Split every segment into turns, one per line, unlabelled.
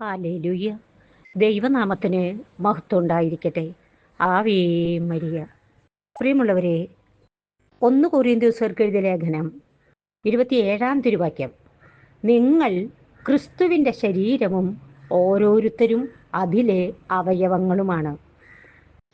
Hallelujah ദൈവനാമത്തിന് മഹത്വം ഉണ്ടായിരിക്കട്ടെ. ആവേ മരിയ. പ്രിയമുള്ളവരെ ഒന്ന് കൊറിയന്തോസർക്ക് എഴുതിയ ലേഖനം ഇരുപത്തിയേഴാം തിരുവാക്യം. നിങ്ങൾ ക്രിസ്തുവിന്റെ ശരീരവും ഓരോരുത്തരും അതിലെ അവയവങ്ങളുമാണ്.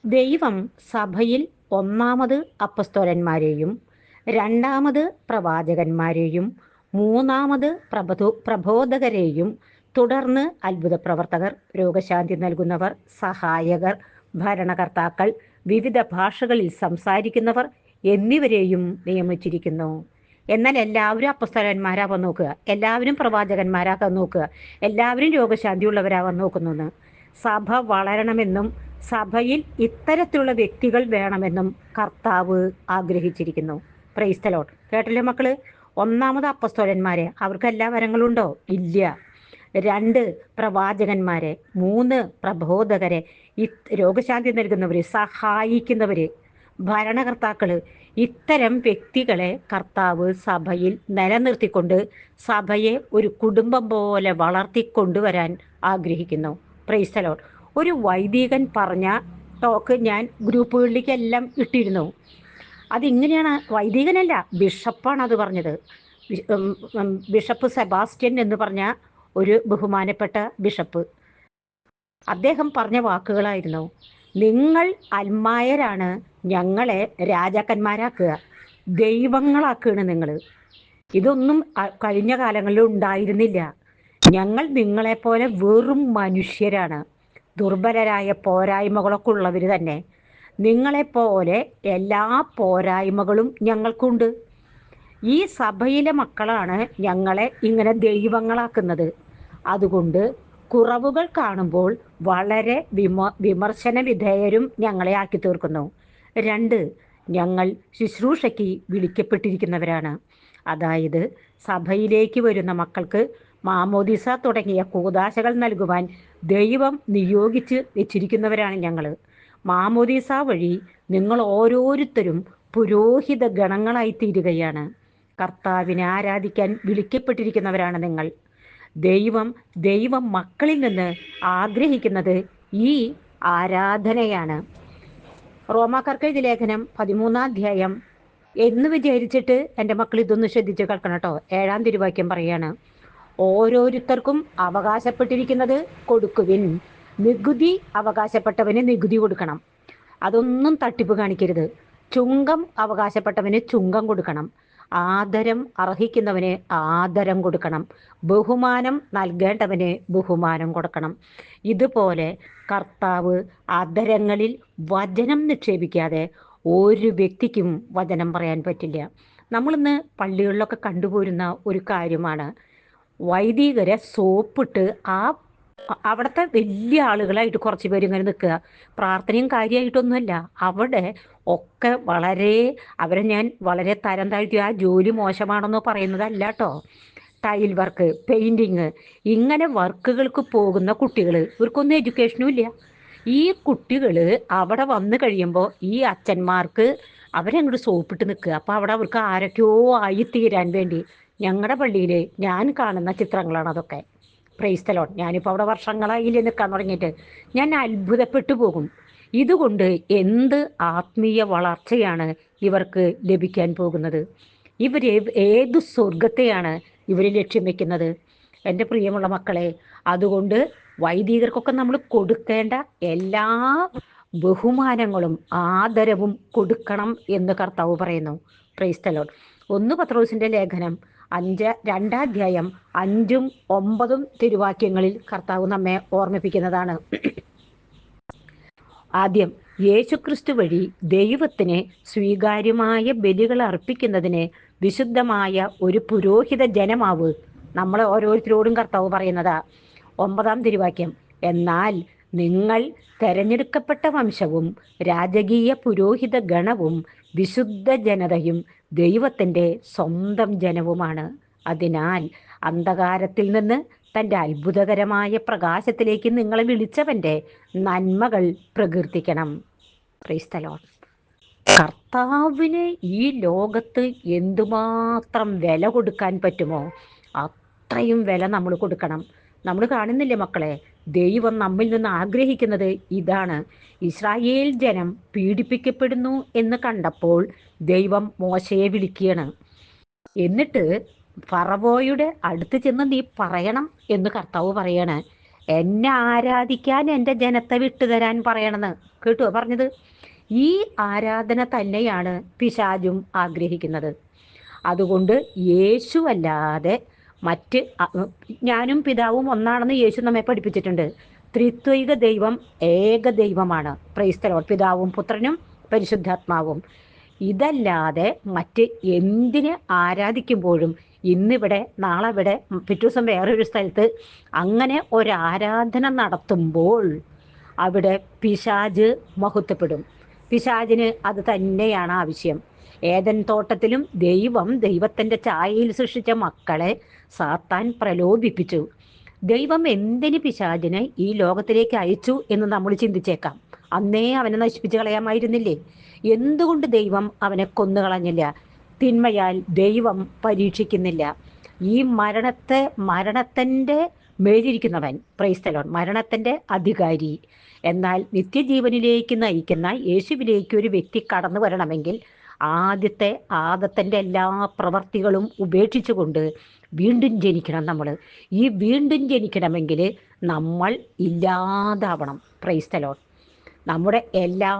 ദൈവം സഭയിൽ ഒന്നാമത് അപ്പസ്തോലന്മാരെയും രണ്ടാമത് പ്രവാചകന്മാരെയും മൂന്നാമത് പ്രബോ പ്രബോധകരെയും തുടർന്ന് അത്ഭുത പ്രവർത്തകർ രോഗശാന്തി നൽകുന്നവർ സഹായകർ ഭരണകർത്താക്കൾ വിവിധ ഭാഷകളിൽ സംസാരിക്കുന്നവർ എന്നിവരെയും നിയമിച്ചിരിക്കുന്നു. എന്നാൽ എല്ലാവരും അപ്പസ്തലന്മാരാവാൻ നോക്കുക എല്ലാവരും പ്രവാചകന്മാരാകാൻ നോക്കുക എല്ലാവരും രോഗശാന്തിയുള്ളവരാവാൻ നോക്കുന്നു. സഭ വളരണമെന്നും സഭയിൽ ഇത്തരത്തിലുള്ള വ്യക്തികൾ വേണമെന്നും കർത്താവ് ആഗ്രഹിച്ചിരിക്കുന്നു. പ്രൈസ്തലോട്ട് കേട്ടല്ലേ മക്കൾ? ഒന്നാമത് അപ്പസ്തോലന്മാരെ. അവർക്ക് എല്ലാ വരങ്ങളുണ്ടോ? ഇല്ല. രണ്ട് പ്രവാചകന്മാരെ മൂന്ന് പ്രബോധകരെ ഈ രോഗശാന്തി നൽകുന്നവർ സഹായിക്കുന്നവർ ഭരണകർത്താക്കൾ ഇത്തരം വ്യക്തികളെ കർത്താവ് സഭയിൽ നിലനിർത്തിക്കൊണ്ട് സഭയെ ഒരു കുടുംബം പോലെ വളർത്തിക്കൊണ്ടുവരാൻ ആഗ്രഹിക്കുന്നു. പ്രൈസ്തലോട്ട് ഒരു വൈദികൻ പറഞ്ഞ ടോക്ക് ഞാൻ ഗ്രൂപ്പുകളിലേക്കെല്ലാം ഇട്ടിരുന്നു. അതിങ്ങനെയാണ് വൈദികനല്ല ബിഷപ്പാണ് അത് പറഞ്ഞത്. ബിഷപ്പ് സെബാസ്റ്റ്യൻ എന്ന് പറഞ്ഞ ഒരു ബഹുമാനപ്പെട്ട ബിഷപ്പ്. അദ്ദേഹം പറഞ്ഞ വാക്കുകളായിരുന്നു നിങ്ങൾ അൽമായരാണ് ഞങ്ങളെ രാജാക്കന്മാരാക്കുക ദൈവങ്ങളാക്കുകയാണ് നിങ്ങൾ ഇതൊന്നും കഴിഞ്ഞ കാലങ്ങളിൽ ഉണ്ടായിരുന്നില്ല. ഞങ്ങൾ നിങ്ങളെപ്പോലെ വെറും മനുഷ്യരാണ് ദുർബലരായ പോരായ്മകളൊക്കെ ഉള്ളവർ തന്നെ. നിങ്ങളെപ്പോലെ എല്ലാ പോരായ്മകളും ഞങ്ങൾക്കുണ്ട്. ഈ സഭയിലെ മക്കളാണ് ഞങ്ങളെ ഇങ്ങനെ ദൈവങ്ങളാക്കുന്നത്. അതുകൊണ്ട് കുറവുകൾ കാണുമ്പോൾ വളരെ വിമ വിമർശന വിധേയരും ഞങ്ങളെ ആക്കി തീർക്കുന്നു. രണ്ട് ഞങ്ങൾ ശുശ്രൂഷയ്ക്ക് വിളിക്കപ്പെട്ടിരിക്കുന്നവരാണ്. അതായത് സഭയിലേക്ക് വരുന്ന മക്കൾക്ക് മാമോദിസ തുടങ്ങിയ കൂതാശകൾ നൽകുവാൻ ദൈവം നിയോഗിച്ച് വെച്ചിരിക്കുന്നവരാണ് ഞങ്ങൾ മാമോദിസ വഴി നിങ്ങൾ ഓരോരുത്തരും പുരോഹിത ഗണങ്ങളായി തീരുകയാണ്. കർത്താവിനെ ആരാധിക്കാൻ വിളിക്കപ്പെട്ടിരിക്കുന്നവരാണ് നിങ്ങൾ. ദൈവം ദൈവം മക്കളിൽ നിന്ന് ആഗ്രഹിക്കുന്നത് ഈ ആരാധനയാണ്. റോമാക്കാർക്ക് എഴുതിയ ലേഖനം പതിമൂന്നാം അധ്യായം. എന്ന് വിചാരിച്ചിട്ട് എന്റെ മക്കൾ ഇതൊന്ന് ശ്രദ്ധിച്ച് കേൾക്കണം കേട്ടോ. ഏഴാം തിരുവാക്യം പറയാണ് ഓരോരുത്തർക്കും അവകാശപ്പെട്ടിരിക്കുന്നത് കൊടുക്കുവിൻ. നികുതി അവകാശപ്പെട്ടവന് നികുതി കൊടുക്കണം. അതൊന്നും തട്ടിപ്പ് കാണിക്കരുത്. ചുങ്കം അവകാശപ്പെട്ടവന് ചുങ്കം കൊടുക്കണം. ആദരം അർഹിക്കുന്നവന് ആദരം കൊടുക്കണം. ബഹുമാനം നൽകേണ്ടവന് ബഹുമാനം കൊടുക്കണം. ഇതുപോലെ കർത്താവ് ആദരങ്ങളിൽ വചനം നിക്ഷേപിക്കാതെ ഒരു വ്യക്തിക്കും വചനം പറയാൻ പറ്റില്ല. നമ്മളിന്ന് പള്ളികളിലൊക്കെ കണ്ടുപോരുന്ന ഒരു കാര്യമാണ്. വൈദികരെ സോപ്പിട്ട് ആ അവിടുത്തെ വലിയ ആളുകളായിട്ട് കുറച്ച് പേര് ഇങ്ങനെ നിൽക്കുക. പ്രാർത്ഥനയും കാര്യമായിട്ടൊന്നുമല്ല. അവിടെ ഒക്കെ വളരെ അവരെ ഞാൻ വളരെ തരം താഴ്ത്തി ആ ജോലി മോശമാണെന്ന് പറയുന്നതല്ല കേട്ടോ ടൈൽ വർക്ക് പെയിന്റിങ് ഇങ്ങനെ വർക്കുകൾക്ക് പോകുന്ന കുട്ടികൾ. ഇവർക്കൊന്നും എഡ്യൂക്കേഷനും ഇല്ല. ഈ കുട്ടികൾ അവിടെ വന്നു കഴിയുമ്പോൾ ഈ അച്ഛന്മാർക്ക് അവരങ്ങോട്ട് സോപ്പിട്ട് നിൽക്കുക. അപ്പോൾ അവിടെ അവർക്ക് ആരൊക്കെയോ ആയിത്തീരാൻ വേണ്ടി. ഞങ്ങളുടെ പള്ളിയിൽ ഞാൻ കാണുന്ന ചിത്രങ്ങളാണ് അതൊക്കെ. പ്രൈസ്തലോൺ ഞാനിപ്പോൾ അവിടെ വർഷങ്ങളായില്ലേ നിൽക്കാൻ തുടങ്ങിയിട്ട് ഞാൻ അത്ഭുതപ്പെട്ടു പോകും. ഇതുകൊണ്ട് എന്ത് ആത്മീയ വളർച്ചയാണ് ഇവർക്ക് ലഭിക്കാൻ പോകുന്നത്? ഇവർ ഏത് സ്വർഗത്തെയാണ് ഇവർ ലക്ഷ്യം വെക്കുന്നത്? എന്റെ പ്രിയമുള്ള മക്കളെ അതുകൊണ്ട് വൈദികർക്കൊക്കെ നമ്മൾ കൊടുക്കേണ്ട എല്ലാ ബഹുമാനങ്ങളും ആദരവും കൊടുക്കണം എന്ന് കർത്താവ് പറയുന്നു. പ്രൈസ്തലോൺ ഒന്ന് പത്രോസിന്റെ ലേഖനം അഞ്ച് രണ്ടാധ്യായം അഞ്ചും ഒമ്പതും തിരുവാക്യങ്ങളിൽ കർത്താവ് നമ്മെ ഓർമ്മിപ്പിക്കുന്നതാണ്. ആദ്യം യേശുക്രിസ്തു വഴി ദൈവത്തിന് സ്വീകാര്യമായ ബലികൾ അർപ്പിക്കുന്നതിന് വിശുദ്ധമായ ഒരു പുരോഹിത ജനമാവ് നമ്മളെ ഓരോരുത്തരോടും കർത്താവ് പറയുന്നതാ. ഒമ്പതാം തിരുവാക്യം എന്നാൽ നിങ്ങൾ തെരഞ്ഞെടുക്കപ്പെട്ട വംശവും രാജകീയ പുരോഹിത ഗണവും വിശുദ്ധ ജനതയും ദൈവത്തിന്റെ സ്വന്തം ജനവുമാണ്. അതിനാൽ അന്ധകാരത്തിൽ നിന്ന് തന്റെ അത്ഭുതകരമായ പ്രകാശത്തിലേക്ക് നിങ്ങളെ വിളിച്ചവന്റെ നന്മകൾ പ്രകീർത്തിക്കണം. ക്രൈസ്തലോൺ കർത്താവിന് ഈ ലോകത്ത് എന്തുമാത്രം വില കൊടുക്കാൻ പറ്റുമോ? അത്രയും വില നമ്മൾ കൊടുക്കണം. നമ്മൾ കാണുന്നില്ലേ മക്കളെ? ദൈവം നമ്മിൽ നിന്ന് ആഗ്രഹിക്കുന്നത് ഇതാണ്. ഇസ്രായേൽ ജനം പീഡിപ്പിക്കപ്പെടുന്നു എന്ന് കണ്ടപ്പോൾ ദൈവം മോശയെ വിളിക്കുകയാണ്. എന്നിട്ട് ഫറവോയുടെ അടുത്ത് ചെന്ന് നീ പറയണം എന്ന് കർത്താവ് പറയാണ്. എന്നെ ആരാധിക്കാൻ എന്റെ ജനത്തെ വിട്ടുതരാൻ പറയണമെന്ന് കേട്ടോ പറഞ്ഞത്? ഈ ആരാധന തന്നെയാണ് പിശാജും ആഗ്രഹിക്കുന്നത്. അതുകൊണ്ട് യേശു അല്ലാതെ മറ്റ് ഞാനും പിതാവും ഒന്നാണെന്ന് യേശു നമ്മെ പഠിപ്പിച്ചിട്ടുണ്ട്. ത്രിത്വിക ദൈവം ഏക ദൈവമാണ്. പ്രൈസ്തലോ പിതാവും പുത്രനും പരിശുദ്ധാത്മാവും. ഇതല്ലാതെ മറ്റ് എന്തിന് ആരാധിക്കുമ്പോഴും ഇന്നിവിടെ നാളെ ഇവിടെ പിറ്റേ ദിവസം വേറൊരു സ്ഥലത്ത് അങ്ങനെ ഒരു ആരാധന നടത്തുമ്പോൾ അവിടെ പിശാജ് മഹത്വപ്പെടും. പിശാജിന് അത് തന്നെയാണ് ആവശ്യം. ഏതൻ തോട്ടത്തിലും ദൈവം ദൈവത്തിന്റെ ചായയിൽ സൃഷ്ടിച്ച മക്കളെ സാത്താൻ പ്രലോഭിപ്പിച്ചു. ദൈവം എന്തിന് പിശാചിനെ ഈ ലോകത്തിലേക്ക് അയച്ചു എന്ന് നമ്മൾ ചിന്തിച്ചേക്കാം. അന്നേ അവനെ നശിപ്പിച്ചു കളയാമായിരുന്നില്ലേ? എന്തുകൊണ്ട് ദൈവം അവനെ കൊന്നു കളഞ്ഞില്ല? തിന്മയാൽ ദൈവം പരീക്ഷിക്കുന്നില്ല. ഈ മരണത്തെ മരണത്തിന്റെ മേലിരിക്കുന്നവൻ പ്രൈസ്തലോൺ മരണത്തിന്റെ അധികാരി. എന്നാൽ നിത്യജീവനിലേക്ക് നയിക്കുന്ന യേശുവിലേക്ക് ഒരു വ്യക്തി കടന്നു വരണമെങ്കിൽ ആദ്യത്തെ ആദത്തിന്റെ എല്ലാ പ്രവർത്തികളും ഉപേക്ഷിച്ചുകൊണ്ട് വീണ്ടും ജനിക്കണം നമ്മൾ ഈ വീണ്ടും ജനിക്കണമെങ്കിൽ നമ്മൾ ഇല്ലാതാവണം. പ്രൈസ്തലോൺ നമ്മുടെ എല്ലാ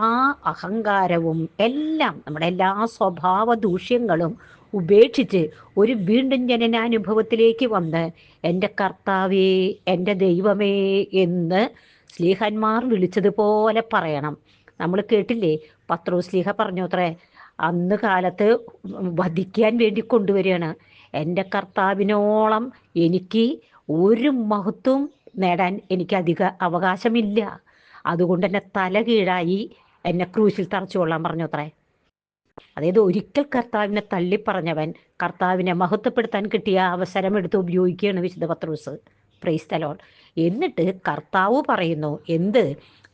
അഹങ്കാരവും എല്ലാം നമ്മുടെ എല്ലാ സ്വഭാവ ദൂഷ്യങ്ങളും ഉപേക്ഷിച്ച് ഒരു വീണ്ടും ജനനാനുഭവത്തിലേക്ക് വന്ന് എന്റെ കർത്താവേ എന്റെ ദൈവമേ എന്ന് സ്ലീഹന്മാർ വിളിച്ചതുപോലെ പറയണം. നമ്മൾ കേട്ടില്ലേ? പത്രോ സ്ലീഹ പറഞ്ഞു അത്രേ അന്ന് കാലത്ത് വധിക്കാൻ വേണ്ടി കൊണ്ടുവരികയാണ്. എന്റെ കർത്താവിനോളം എനിക്ക് ഒരു മഹത്വം നേടാൻ എനിക്ക് അധിക അവകാശമില്ല. അതുകൊണ്ട് എന്നെ തല കീഴായി എന്നെ ക്രൂശിൽ തറച്ചു കൊള്ളാൻ പറഞ്ഞു അത്രേ. അതായത് ഒരിക്കൽ കർത്താവിനെ തള്ളിപ്പറഞ്ഞവൻ കർത്താവിനെ മഹത്വപ്പെടുത്താൻ കിട്ടിയ അവസരം എടുത്ത് ഉപയോഗിക്കുകയാണ് വിശുദ്ധ പത്രൂസ്. പ്രൈസ്തലോൺ എന്നിട്ട് കർത്താവ് പറയുന്നു എന്ത്?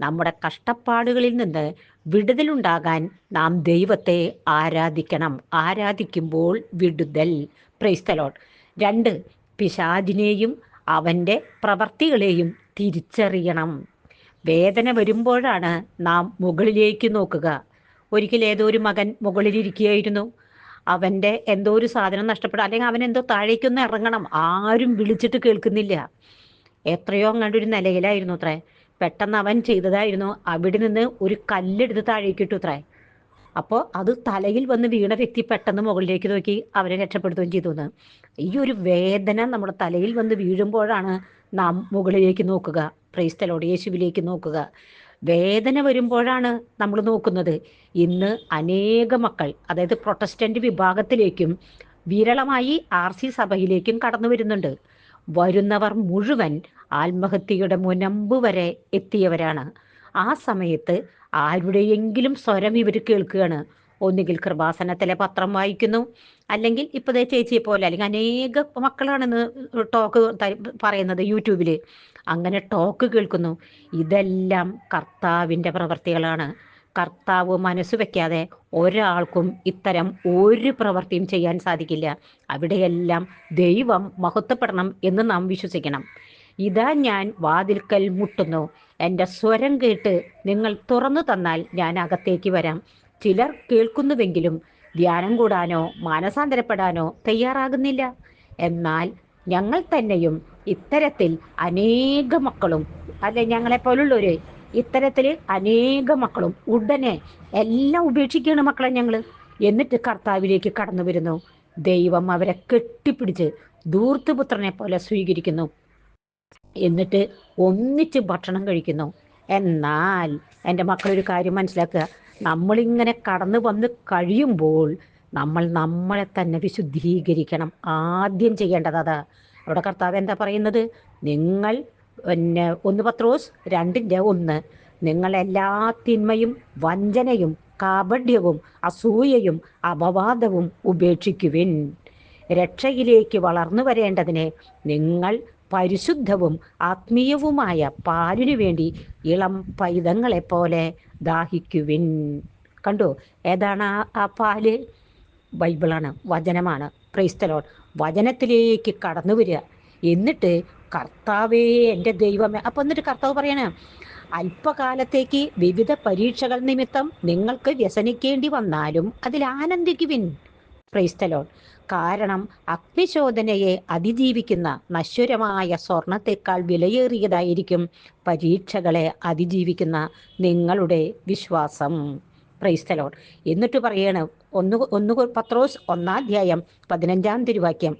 നമ്മുടെ കഷ്ടപ്പാടുകളിൽ നിന്ന് വിടുതലുണ്ടാകാൻ നാം ദൈവത്തെ ആരാധിക്കണം. ആരാധിക്കുമ്പോൾ വിടുതൽ. പ്രൈസ്തലോൺ രണ്ട് പിശാദിനെയും അവന്റെ പ്രവർത്തികളെയും തിരിച്ചറിയണം. വേദന വരുമ്പോഴാണ് നാം മുകളിലേക്ക് നോക്കുക. ഒരിക്കൽ ഏതോ ഒരു മകൻ മുകളിലിരിക്കുകയായിരുന്നു. അവന്റെ എന്തോ ഒരു സാധനം നഷ്ടപ്പെടുക അല്ലെങ്കിൽ അവൻ എന്തോ താഴേക്കൊന്ന് ഇറങ്ങണം. ആരും വിളിച്ചിട്ട് കേൾക്കുന്നില്ല. എത്രയോ അങ്ങാണ്ടൊരു നിലയിലായിരുന്നു അത്രേ. പെട്ടെന്ന് അവൻ ചെയ്തതായിരുന്നു. അവിടെ നിന്ന് ഒരു കല്ലെടുത്ത് താഴേക്ക് ഇട്ടു അത്രേ. അപ്പോൾ അത് തലയിൽ വന്ന് വീണ വ്യക്തി പെട്ടെന്ന് മുകളിലേക്ക് നോക്കി അവരെ രക്ഷപ്പെടുത്തുകയും ചെയ്തു എന്ന്. ഈ ഒരു വേദന നമ്മുടെ തലയിൽ വന്ന് വീഴുമ്പോഴാണ് നാം മുകളിലേക്ക് നോക്കുക. ക്രൈസ്തലോട് യേശുവിലേക്ക് നോക്കുക. വേദന വരുമ്പോഴാണ് നമ്മൾ നോക്കുന്നത്. ഇന്ന് അനേക മക്കൾ അതായത് പ്രൊട്ടസ്റ്റന്റ് വിഭാഗത്തിലേക്കും വിരളമായി ആർ സി സഭയിലേക്കും കടന്നു വരുന്നുണ്ട്. വരുന്നവർ മുഴുവൻ ആത്മഹത്യയുടെ മുനമ്പ് വരെ എത്തിയവരാണ്. ആ സമയത്ത് ആരുടെയെങ്കിലും സ്വരം ഇവർ കേൾക്കുകയാണ്. ഒന്നുകിൽ കൃപാസനത്തിലെ പത്രം വായിക്കുന്നു അല്ലെങ്കിൽ ഇപ്പോഴത്തെ ചേച്ചിയെ പോലെ അല്ലെങ്കിൽ അനേക മക്കളാണെന്ന് ടോക്ക് പറയുന്നത് യൂട്യൂബിൽ അങ്ങനെ ടോക്ക് കേൾക്കുന്നു. ഇതെല്ലാം കർത്താവിന്റെ പ്രവർത്തികളാണ്. കർത്താവ് മനസ്സ് വെക്കാതെ ഒരാൾക്കും ഇത്തരം ഒരു പ്രവൃത്തിയും ചെയ്യാൻ സാധിക്കില്ല. അവിടെയെല്ലാം ദൈവം മഹത്വപ്പെടണം എന്ന് നാം വിശ്വസിക്കണം. ഇതാ ഞാൻ വാതിൽക്കൽ മുട്ടുന്നു. എന്റെ സ്വരം കേട്ട് നിങ്ങൾ തുറന്നു തന്നാൽ ഞാൻ അകത്തേക്ക് വരാം. ചിലർ കേൾക്കുന്നുവെങ്കിലും ധ്യാനം കൂടാനോ മാനസാന്തരപ്പെടാനോ തയ്യാറാകുന്നില്ല. എന്നാൽ ഞങ്ങൾ തന്നെയും ഇത്തരത്തിൽ അനേക മക്കളും അല്ലെ ഞങ്ങളെ പോലുള്ളവര് ഇത്തരത്തിൽ അനേക മക്കളും ഉടനെ എല്ലാം ഉപേക്ഷിക്കുകയാണ് മക്കളെ ഞങ്ങൾ എന്നിട്ട് കർത്താവിലേക്ക് കടന്നു വരുന്നു. ദൈവം അവരെ കെട്ടിപ്പിടിച്ച് ദൂർത്തുപുത്രനെ പോലെ സ്വീകരിക്കുന്നു. എന്നിട്ട് ഒന്നിച്ച് ഭക്ഷണം കഴിക്കുന്നു. എന്നാൽ എന്റെ മക്കളൊരു കാര്യം മനസ്സിലാക്കുക. നമ്മളിങ്ങനെ കടന്നു വന്ന് കഴിയുമ്പോൾ നമ്മൾ നമ്മളെ തന്നെ വിശുദ്ധീകരിക്കണം. ആദ്യം ചെയ്യേണ്ടത് അതാ. അവിടെ കർത്താവ് എന്താ പറയുന്നത്? നിങ്ങൾ പിന്നെ ഒന്ന് പത്രോസ് രണ്ടിന്റെ ഒന്ന്. നിങ്ങൾ എല്ലാ തിന്മയും വഞ്ചനയും കാപഢ്യവും അസൂയയും അപവാദവും ഉപേക്ഷിക്കുവിൻ. രക്ഷയിലേക്ക് വളർന്നു വരേണ്ടതിനെ നിങ്ങൾ പരിശുദ്ധവും ആത്മീയവുമായ പാലിനു വേണ്ടി ഇളം പൈതങ്ങളെ പോലെ ദാഹിക്കുവിൻ. കണ്ടു? ഏതാണ് ആ ആ പാൽ? ബൈബിളാണ് വചനമാണ്. ക്രൈസ്തലോൺ വചനത്തിലേക്ക് കടന്നു വരിക. എന്നിട്ട് കർത്താവേ എന്റെ ദൈവമേ. അപ്പൊ എന്നിട്ട് കർത്താവ് പറയണ അല്പകാലത്തേക്ക് വിവിധ പരീക്ഷകൾ നിമിത്തം നിങ്ങൾക്ക് വ്യസനിക്കേണ്ടി വന്നാലും അതിൽ ആനന്ദിക്കുവിൻ. ക്രൈസ്തലോൺ കാരണം അഗ്നിശോധനയെ അതിജീവിക്കുന്ന നശ്വരമായ സ്വർണത്തെക്കാൾ വിലയേറിയതായിരിക്കും പരീക്ഷകളെ അതിജീവിക്കുന്ന നിങ്ങളുടെ വിശ്വാസം. പ്രൈസ്തലോൺ എന്നിട്ട് പറയണ ഒന്ന് ഒന്ന് പത്രോസ് ഒന്നാധ്യായം പതിനഞ്ചാം തിരുവാക്യം.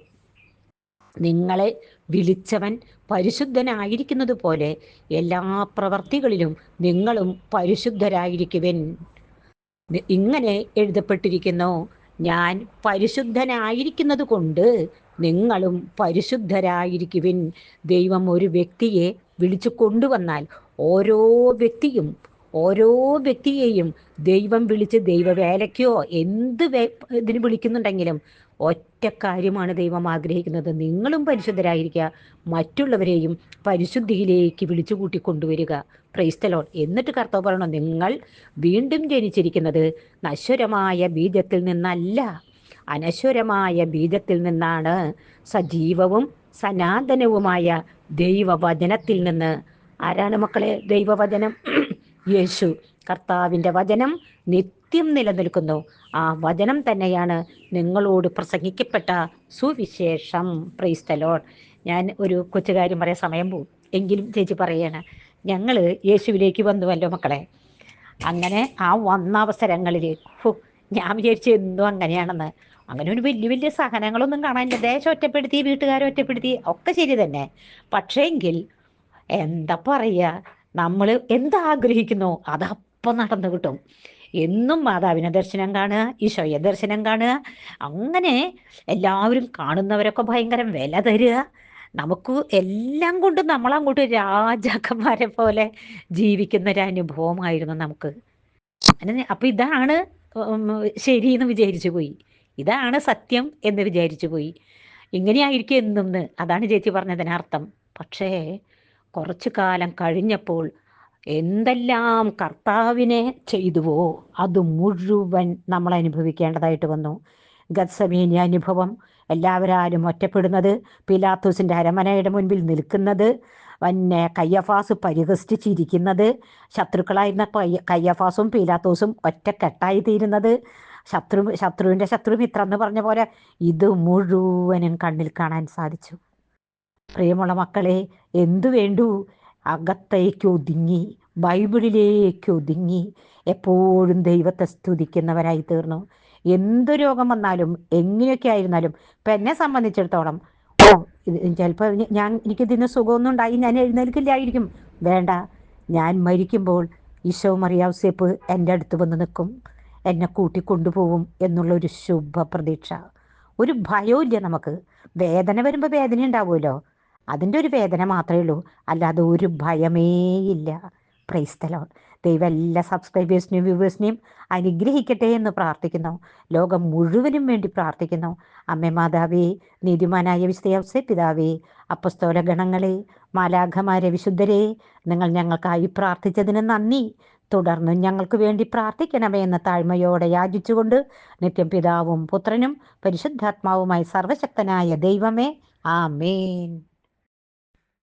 നിങ്ങളെ വിളിച്ചവൻ പരിശുദ്ധനായിരിക്കുന്നത് പോലെ എല്ലാ പ്രവർത്തികളിലും നിങ്ങളും പരിശുദ്ധരായിരിക്കുവൻ. ഇങ്ങനെ എഴുതപ്പെട്ടിരിക്കുന്നു. ഞാൻ പരിശുദ്ധനായിരിക്കുന്നത് കൊണ്ട് നിങ്ങളും പരിശുദ്ധരായിരിക്കുവിൻ. ദൈവം ഒരു വ്യക്തിയെ വിളിച്ചു കൊണ്ടുവന്നാൽ ഓരോ വ്യക്തിയും ഓരോ വ്യക്തിയെയും ദൈവം വിളിച്ച് ദൈവവേലയ്ക്കോ എന്ത് ഇതിന് വിളിക്കുന്നുണ്ടെങ്കിലും ഒറ്റ കാര്യമാണ് ദൈവം ആഗ്രഹിക്കുന്നത്. നിങ്ങളും പരിശുദ്ധരായിരിക്കുക. മറ്റുള്ളവരെയും പരിശുദ്ധിയിലേക്ക് വിളിച്ചു കൂട്ടി കൊണ്ടുവരിക. ക്രൈസ്തലോൺ എന്നിട്ട് കർത്താവ് പറയണം നിങ്ങൾ വീണ്ടും ജനിച്ചിരിക്കുന്നത് നശ്വരമായ ബീജത്തിൽ നിന്നല്ല. അനശ്വരമായ ബീജത്തിൽ നിന്നാണ്. സജീവവും സനാതനവുമായ ദൈവവചനത്തിൽ നിന്ന്. ആരാണ് മക്കളെ ദൈവവചനം? യേശു കർത്താവിന്റെ വചനം നിത്യം നിലനിൽക്കുന്നു. ആ വചനം തന്നെയാണ് നിങ്ങളോട് പ്രസംഗിക്കപ്പെട്ട സുവിശേഷം. പ്രൈസ്തലോൺ ഞാൻ ഒരു കൊച്ചുകാര്യം പറയാൻ സമയം പോകും എങ്കിലും ചേച്ചി പറയാണ് ഞങ്ങൾ യേശുവിലേക്ക് വന്നുവല്ലോ മക്കളെ. അങ്ങനെ ആ വന്ന അവസരങ്ങളിൽ ഞാൻ വിചാരിച്ചു എന്തോ അങ്ങനെയാണെന്ന്. അങ്ങനെ ഒരു വലിയ വലിയ സഹനങ്ങളൊന്നും കാണാനില്ല. ദേശം ഒറ്റപ്പെടുത്തി വീട്ടുകാരെ ഒറ്റപ്പെടുത്തി ഒക്കെ ശരി തന്നെ. പക്ഷേങ്കിൽ എന്താ പറയുക നമ്മൾ എന്താഗ്രഹിക്കുന്നു അതപ്പം നടന്നു കിട്ടും. എന്നും മാതാവിനെ ദർശനം കാണുക ഈശോയെ ദർശനം കാണുക. അങ്ങനെ എല്ലാവരും കാണുന്നവരൊക്കെ ഭയങ്കര വില തരിക. നമുക്ക് എല്ലാം കൊണ്ടും നമ്മളങ്ങോട്ട് രാജാക്കന്മാരെ പോലെ ജീവിക്കുന്ന ഒരു അനുഭവമായിരുന്നു നമുക്ക്. അപ്പൊ ഇതാണ് ശരി എന്ന് വിചാരിച്ചു പോയി. ഇതാണ് സത്യം എന്ന് വിചാരിച്ചു പോയി. ഇങ്ങനെയായിരിക്കും എന്നും. അതാണ് ചേച്ചി പറഞ്ഞതിനർത്ഥം. പക്ഷേ കുറച്ചു കാലം കഴിഞ്ഞപ്പോൾ എന്തെല്ലാം കർത്താവിനെ ചെയ്തുവോ അത് മുഴുവൻ നമ്മൾ അനുഭവിക്കേണ്ടതായിട്ട് വന്നു. ഗത്സമീനി അനുഭവം എല്ലാവരും ഒറ്റപ്പെടുന്നത് പിലാത്തൂസിന്റെ അരമനയുടെ മുൻപിൽ നിൽക്കുന്നത് പിന്നെ കയ്യഫാസ് പരിഹസിച്ചിരിക്കുന്നത് ശത്രുക്കളായിരുന്ന കയ്യഫാസും പീലാത്തോസും ഒറ്റക്കെട്ടായി തീരുന്നത് ശത്രു ശത്രുവിന്റെ ശത്രുമിത്രം എന്ന് പറഞ്ഞ പോലെ ഇത് മുഴുവനും കണ്ണിൽ കാണാൻ സാധിച്ചു. പ്രിയമുള്ള മക്കളെ എന്തു വേണ്ടു? അകത്തേക്ക് ഒതുങ്ങി ബൈബിളിലേക്ക് ഒതുങ്ങി എപ്പോഴും ദൈവത്തെ സ്തുതിക്കുന്നവരായി തീർന്നു. എന്തു രോഗം വന്നാലും എങ്ങനെയൊക്കെ ആയിരുന്നാലും ഇപ്പം എന്നെ സംബന്ധിച്ചിടത്തോളം ഓ ഇത് ചിലപ്പോൾ ഞാൻ എനിക്ക് ഇതിന് സുഖമൊന്നും ഉണ്ടായി ഞാൻ എഴുന്നേൽക്കില്ലായിരിക്കും. വേണ്ട ഞാൻ മരിക്കുമ്പോൾ ഈശോ മറിയാവസേപ്പ് എന്റെ അടുത്ത് വന്ന് നിൽക്കും. എന്നെ കൂട്ടിക്കൊണ്ടുപോകും എന്നുള്ളൊരു ശുഭ പ്രതീക്ഷ ഒരു ഭയവും നമുക്ക്. വേദന വരുമ്പോൾ വേദന ഉണ്ടാവുമല്ലോ അതിന്റെ ഒരു വേദന മാത്രമേ ഉള്ളൂ. അല്ലാതെ ഒരു ഭയമേ ഇല്ല. പ്രൈസ്തലോ ദൈവം എല്ലാ സബ്സ്ക്രൈബേഴ്സിനെയും വ്യൂവേഴ്സിനെയും അനുഗ്രഹിക്കട്ടെ എന്ന് പ്രാർത്ഥിക്കുന്നു. ലോകം മുഴുവനും വേണ്ടി പ്രാർത്ഥിക്കുന്നു. അമ്മേ മാതാവേ നീതിമാനായ വിശ്വസേ പിതാവേ അപ്പസ്തോല ഗണങ്ങളെ മാലാഖമാരെ വിശുദ്ധരെ നിങ്ങൾ ഞങ്ങൾക്കായി പ്രാർത്ഥിച്ചതിന് നന്ദി. തുടർന്ന് ഞങ്ങൾക്ക് വേണ്ടി പ്രാർത്ഥിക്കണമേ എന്ന താഴ്മയോടെ യാചിച്ചുകൊണ്ട് നിത്യം പിതാവും പുത്രനും പരിശുദ്ധാത്മാവുമായി സർവശക്തനായ ദൈവമേ ആമേൻ.